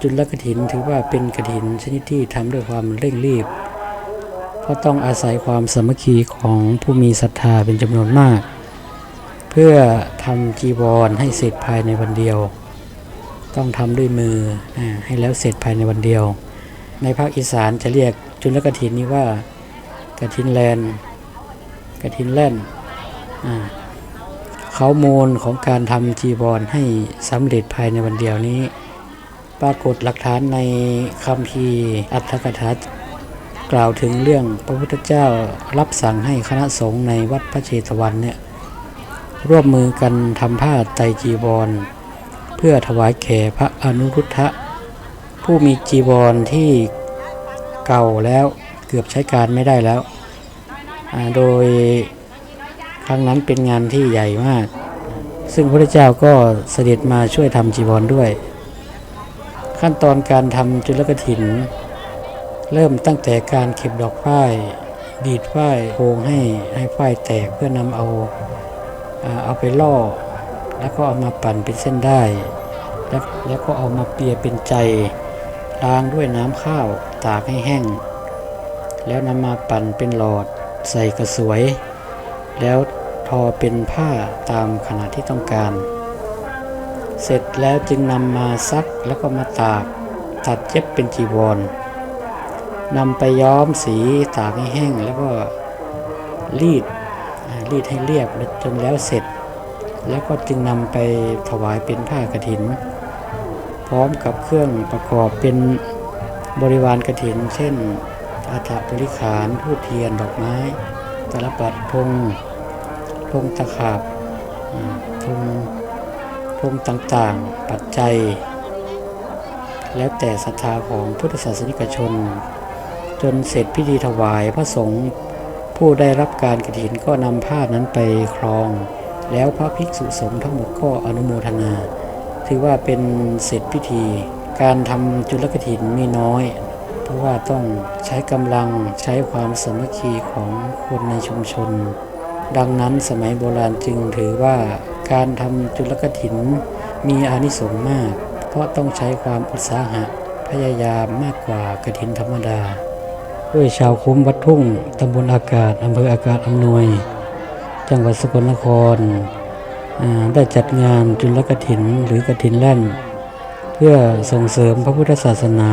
จุลกถินถือว่าเป็นกถินชนิดที่ทำด้วยความเร่งรีบ เพราะต้องอาศัยความสามัคคีของผู้มีศรัทธาเป็นจำนวนมาก เพื่อทำจีวรให้เสร็จภายในวันเดียว ต้องทำด้วยมือให้แล้วเสร็จภายในวันเดียว ในภาคอีสานจะเรียกจุลกถินนี้ว่ากถินแลนกถินแล่นอ่า เขามูลของการทำจีวรให้สำเร็จภายในวันเดียวนี้ ปรากฏหลักฐานในคำพีอัตถกถากล่าวถึงเรื่องพระพุทธเจ้ารับสั่งให้คณะสงฆ์ในวัดพระเชตวันเนี่ยร่วมมือกันทำผ้าไตจีวร เพื่อถวายแก่พระอนุรุทธะผู้มีจีวรที่เก่าแล้วเกือบใช้การไม่ได้แล้ว โดย ครั้งนั้นเป็นงานที่ใหญ่มาก ซึ่งพระเจ้าก็เสด็จมาช่วยทำจีวรด้วย ขั้นตอนการทำจุลกถิน เริ่มตั้งแต่การเก็บดอกฝ้ายดีดฝ้ายโพงให้ให้ฝ้ายแตกเพื่อนำเอาอ่าเอาไปล่อ แล้วก็เอามาปั่นเป็นเส้นได้ แล้วแล้วก็เอามาเปียเป็นใจล้างด้วยน้ำข้าวตากให้แห้ง แล้วนำมาปั่นเป็นหลอดใส่กระสวย แล้วทอเป็นผ้าตามขนาดที่ต้องการ เสร็จแล้วจึงนำมาซักแล้วก็มาตาก ตัดเย็บเป็นจีวรนำไปย้อมสีตากให้แห้งแล้วก็รีดรีดให้เรียบจนแล้วเสร็จ แล้วก็จึงนำไปถวายเป็นผ้ากฐิน พร้อมกับเครื่องประกอบเป็นบริวารกฐิน เช่น อาถาบริขารทูบเทียนดอกไม้ ตลปัดธงธงตะขาบอ่าธงธงต่างๆ ปัจจัย แล้วแต่ศรัทธาของพุทธศาสนิกชน จนเสร็จพิธีถวายพระสงฆ์ผู้ได้รับการกฐินก็นำผ้านั้นไปครอง แล้วพระภิกษุสงฆ์ทั้งหมดก็อนุโมทนา ถือว่าเป็นเสร็จพิธีการทำจุลกถินมีน้อย เพราะว่าต้องใช้กำลังใช้ความสามัคคีของคนในชุมชน ดังนั้นสมัยโบราณจึงถือว่าการทำจุลกถินมีอานิสงส์มาก เพราะต้องใช้ความอุตสาหะพยายามมากกว่ากถินธรรมดา ด้วยชาวคุ้มวัดทุ่งตำบลอากาศอำเภออากาศอำนวย จังหวัดสกลนครได้จัดงานจุลกถินหรือกถินแล่น เพื่อส่งเสริมพระพุทธศาสนา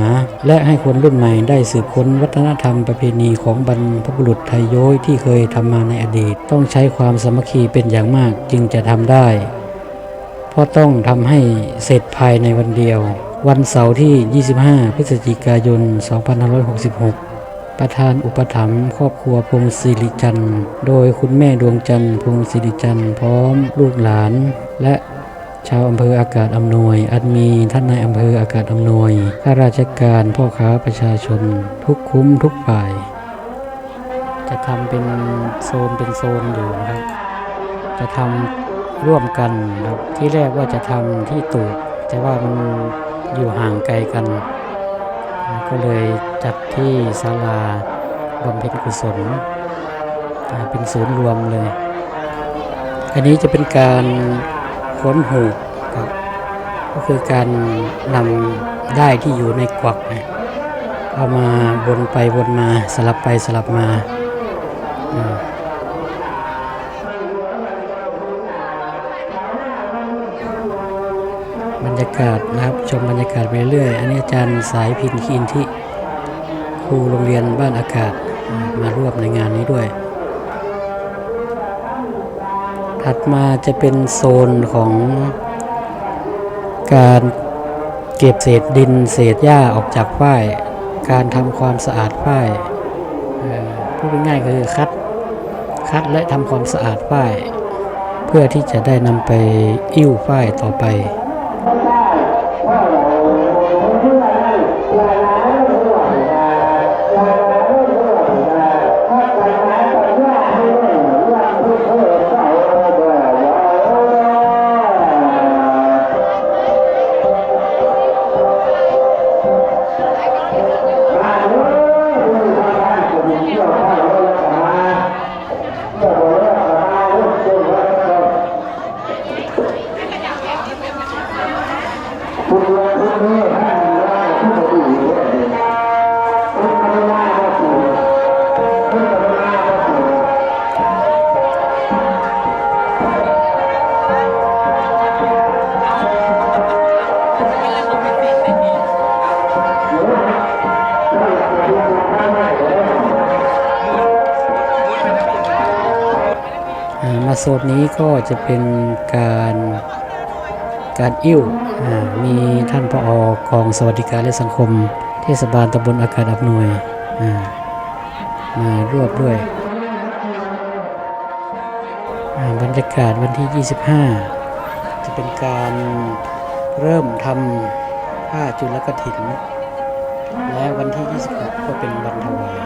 และให้คนรุ่นใหม่ได้สืบค้นวัฒนธรรมประเพณีของบรรพบุรุษไทยโย้ยที่เคยทำมาในอดีต ต้องใช้ความสมัคคีเป็นอย่างมากจึงจะทำได้เพราะต้องทำให้เสร็จภายในวันเดียว วันเสาร์ที่ 25 พฤศจิกายน 2566 ประธานอุปถัมภ์ครอบครัวพงศิริจันทร์ โดยคุณแม่ดวงจันทร์พงศิริจันทร์พร้อมลูกหลาน และ ชาวอำเภออากาศอำนวย อันมีท่านนายอำเภออากาศอำนวยข้าราชการพ่อค้าประชาชน ทุกคุ้มทุกฝ่าย จะทำเป็นโซนเป็นโซนอยู่นะครับ จะทำร่วมกันครับที่แรกว่าจะทำที่ตูบแต่ว่ามันอยู่ห่างไกลกัน ก็เลยจัดที่ศาลาบำเพ็ญกุศลอ่าเป็นศูนย์รวมเลย อันนี้จะเป็นการ ค้นหูกครับ ก็คือการนำได้ที่อยู่ในกวักเนี่ยเอามาวนไปวนมาสลับไปสลับมาบรรยากาศนะครับชมบรรยากาศไปเรื่อย อันนี้อาจารย์สายพินคีนที่ครูโรงเรียนบ้านอากาศมาร่วมในงานนี้ด้วย ถัดมาจะเป็นโซนของการเก็บเศษดินเศษหญ้าออกจากฝ้าย การทำความสะอาดฝ้ายพูดง่ายๆคือคัดคัดและทำความสะอาดฝ้าย เพื่อที่จะได้นำไปอิ่วฝ้ายต่อไป โซนนี้ก็จะเป็นการการอิ่วมีท่านผอกองสวัสดิการและสังคม เทศบาลตำบลอากาศอับหน่วยมารวบด้วย บรรยากาศวันที่ 25 จะเป็นการเริ่มทำผ้าจุลกถิน และวันที่ 26 ก็เป็นวันถวาย